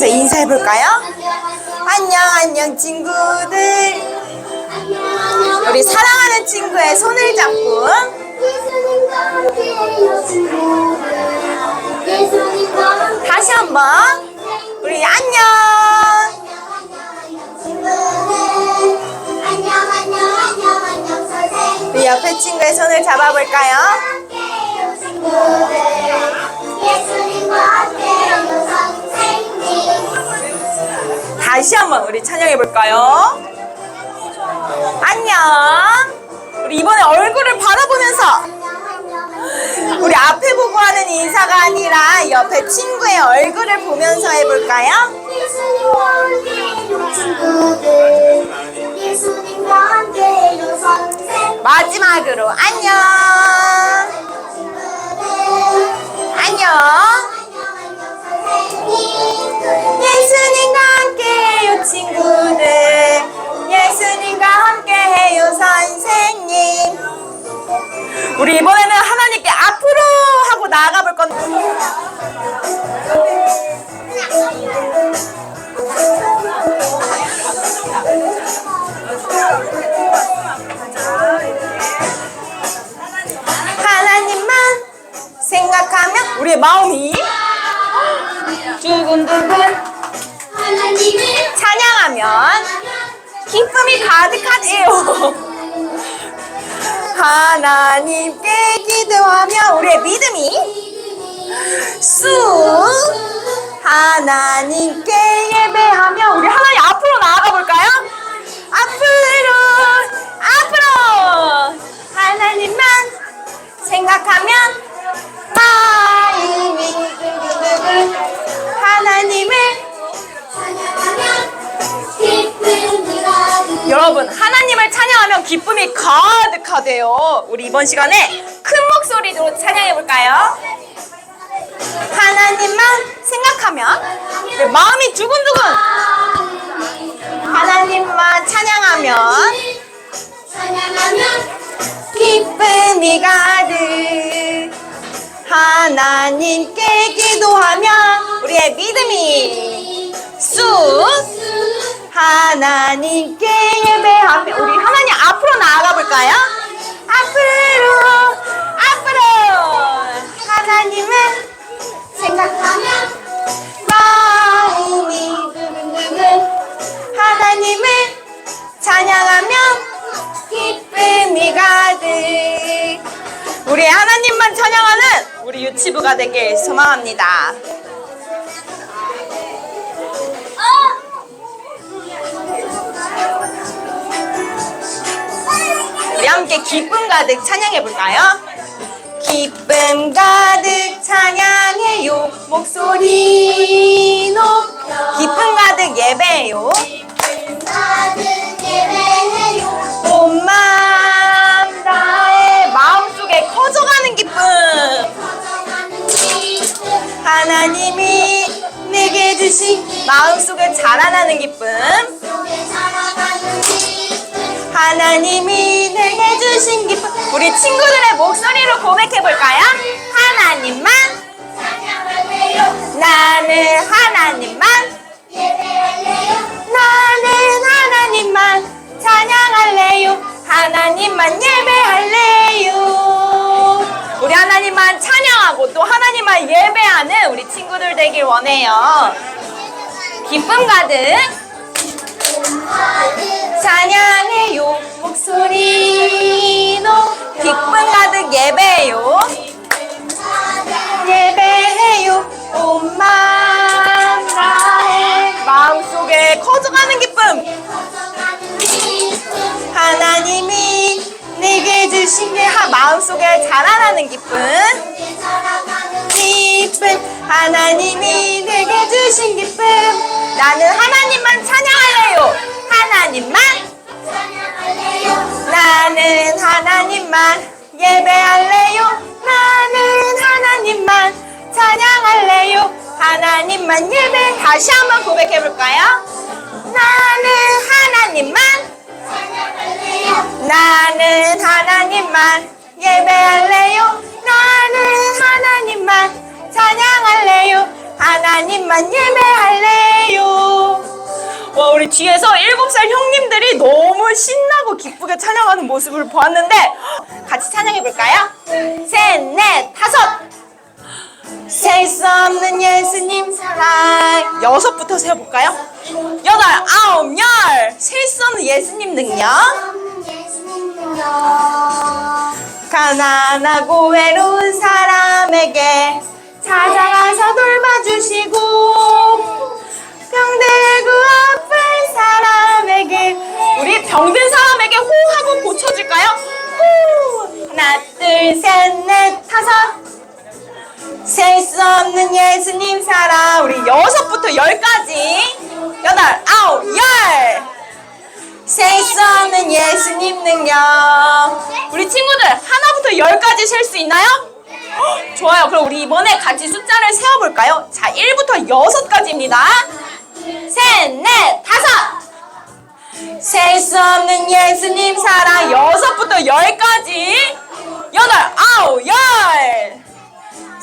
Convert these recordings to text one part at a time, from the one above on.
자, 인사해볼까요? 안녕, 안녕, 친구들. 우리 사랑하는 친구의 손을 잡고 다시 한번 우리 안녕. 우리 옆에 친구의 손을 잡아볼까요? 다시 한번 우리 찬양해 볼까요? 안녕. 우리 이번에 얼굴을 바라보면서 우리 앞에 보고 하는 인사가 아니라 옆에 친구의 얼굴을 보면서 해볼까요? 마지막으로 안녕. 안녕. 함께해요 친구들. 예수님과 함께해요 선생님. 우리 이번에는 하나님께 앞으로 하고 나아가 볼 건데. 하나님만 생각하면 우리의 마음이 두근두근 찬양하면 기쁨이 가득하대요. 하나님께 기도하며 우리의 믿음이 쑥 하나님께 예배하며 우리 하나님 앞으로 나아가 볼까요? 앞으로 앞으로 하나님만 기쁨이 가득하대요. 우리 이번 시간에 큰 목소리로 찬양해 볼까요? 하나님만 생각하면 내 마음이 두근두근 하나님만 찬양하면 기쁨이 가득 하나님께 기도하면 우리의 믿음이 쑥 하나님께 예배하며 우리 하나님 앞으로 나아가 볼까요? 앞으로 함께 기쁨 가득 찬양해 볼까요? 기쁨 가득 찬양해요 목소리 높 기쁨 가득 예배해요. 가득 예배해요. 온 마음 나의 마음속에 커져가는 기쁨. 기쁨. 하나님이 내게 주신 마음속에 자라나는 기쁨. 기쁨 하나님이 내게 주신 기쁨. 우리 친구들의 목소리로 고백해 볼까요? 하나님만 찬양할래요. 나는 하나님만 예배할래요. 나는 하나님만 찬양할래요. 하나님만 예배할래요. 우리 하나님만 찬양하고 또 하나님만 예배하는 우리 친구들 되길 원해요. 기쁨 가득 찬양해요. 목소리로 기쁨 가득 예배해요. 예배해요. 온 마음 나의 마음속에 커져가는 기쁨. 하나님이 내게 주신 게 하- 마음속에 자라나는 기쁨. 기쁨. 하나님이 내게 주신 기쁨. 나는 하나님만 하나님만 예배 다시 한번 고백해 볼까요? 나는 하나님만. 나는 하나님만. 예배할래요? 나는 하나님만. 찬양할래요? 하나님만 예배할래요? 우리 뒤에서 일곱 살 형님들이 너무 신나고 기쁘게 찬양하는 모습을 보았는데 같이 찬양해 볼까요? 셋, 넷, 다섯. 셀 수 없는 예수님 사랑. 여섯부터 세어볼까요? 여덟, 아홉, 열. 셀 수 없는 예수님 능력. 가난하고 외로운 사람에게 찾아가서 돌봐주시고 병들고 아픈 사람에게 우리 병든 사람에게 호하고 고쳐줄까요? 호 하나 둘 셋 넷 다섯 셀수 없는 예수님 사랑 우리 여섯부터 열까지 여덟 아홉 열 셀 수 없는 예수님 능력. 우리 친구들 하나부터 열까지 셀 수 있나요? 헉, 좋아요. 그럼 우리 이번에 같이 숫자를 세어볼까요? 자, 1부터 6까지입니다. 셋, 넷, 다섯. 셀 수 없는 예수님 사랑 여섯부터 열까지. 여덟, 아홉, 열.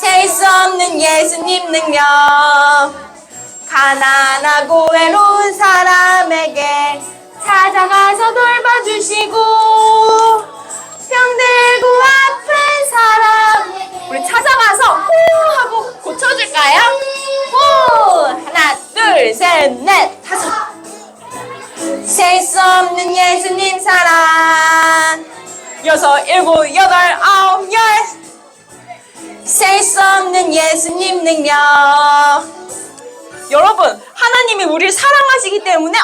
셀 수 없는 예수님 능력. 가난하고 외로운 사람에게 찾아가서 돌봐주시고 병들고 아픈 사람 우리 찾아가서 호 하고 고쳐줄까요? 호 하나 둘 셋 넷 다섯 셀 수 없는 예수님 사랑 여섯 일곱 여덟 아홉 열 셀 수 없는 예수님 능력 여러분, 하나님이 우리를 사랑하시기 때문에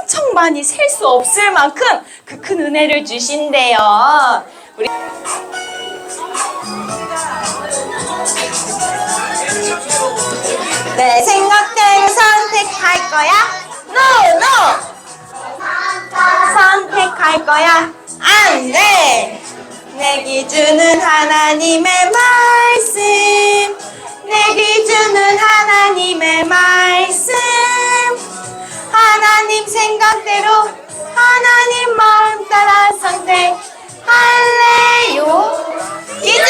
엄청 많이 셀 수 없을 만큼 그 큰 은혜를 주신대요. 우리 내 생각대로 선택할 거야? No, no. 선택할 거야? 안 돼. 내 기준은 하나님의 말씀. 내 기준은 하나님의 말씀. 하나님 생각대로 하나님 마음 따라 선택 할래요. 기준.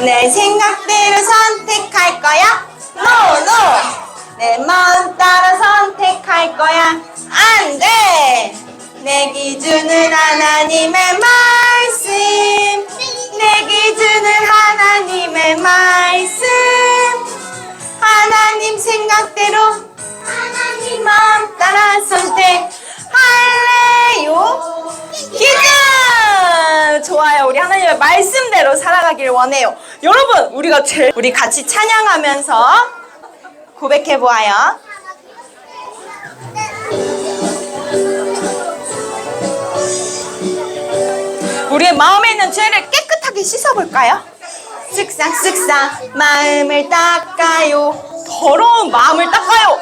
내 생각대로 선택할 거야? No, no. 내 마음 따라 선택할 거야? 안 돼. 내 기준은 하나님의 말씀. 내 기준은 하나님의 말씀. 하나님 생각대로 하나님 마음 따라 선택할래요. 기준! 좋아요. 우리 하나님의 말씀대로 살아가길 원해요. 여러분, 우리가 제일, 우리 같이 찬양하면서 고백해 보아요. 우리의 마음에 있는 죄를 깨끗하게 씻어볼까요? 쓱싹 쓱싹 마음을 닦아요. 더러운 마음을 닦아요.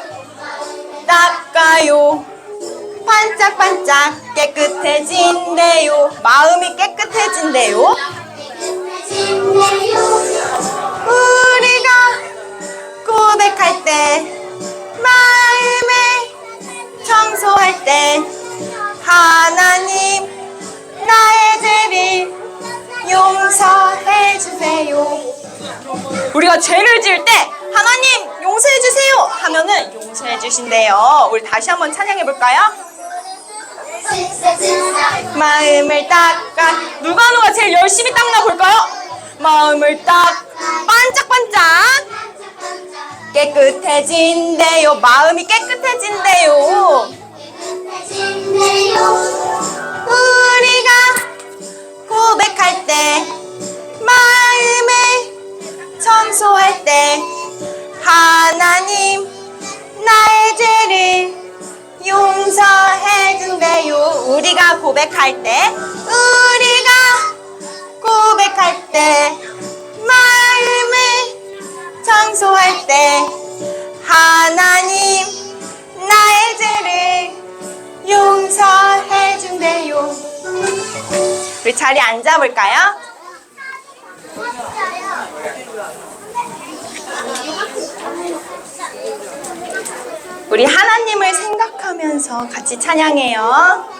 닦아요. 반짝반짝 깨끗해진대요. 마음이 깨끗해진대요. 우리가 고백할 때 마음에 청소할 때 하나님 나의 죄를 용서해 주세요. 우리가 죄를 지을 때 하나님 용서해 주세요 하면은 용서해 주신대요. 우리 다시 한번 찬양해 볼까요? 마음을 닦아 누가 누가 제일 열심히 닦나 볼까요? 마음을 딱 반짝반짝 깨끗해진대요. 마음이 깨끗해진대요. 우리가 고백할 때 마음을 청소할 때 하나님 나의 죄를 용서해 준대요. 우리가 고백할 때 우리가 고백할 때 청소할 때 하나님 나의 죄를 용서해 준대요. 우리 자리에 앉아 볼까요? 우리 하나님을 생각하면서 같이 찬양해요.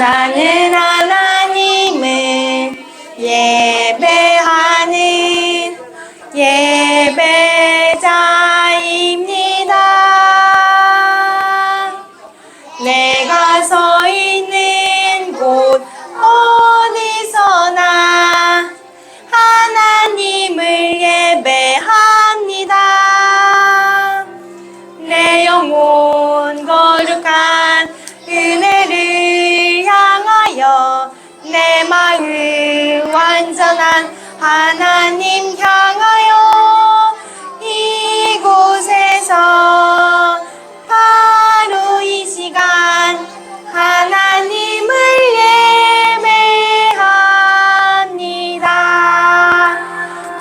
나는 하나님을 예배하는 예 마음 완전한 하나님 향하여 이곳에서 바로 이 시간 하나님을 예배합니다.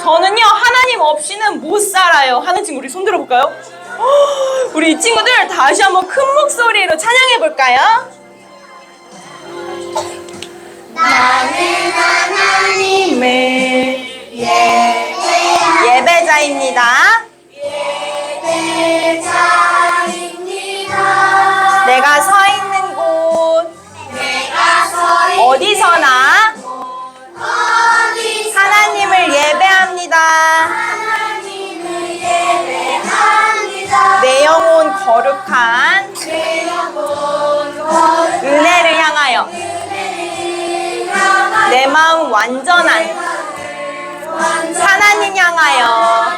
저는요 하나님 없이는 못 살아요 하는 친구 우리 손 들어볼까요? 헉, 우리 이 친구들 다시 한번 큰 목소리로 찬양해 볼까요? 나는 하나님을 예배자입니다. 예배자입니다. 내가 서 있는 곳 내가 서 있는 어디서나 어디서 하나님을 예배합니다. 하나님을 예배합니다. 내 영혼 거룩한 완전한 완전 하나님 향하여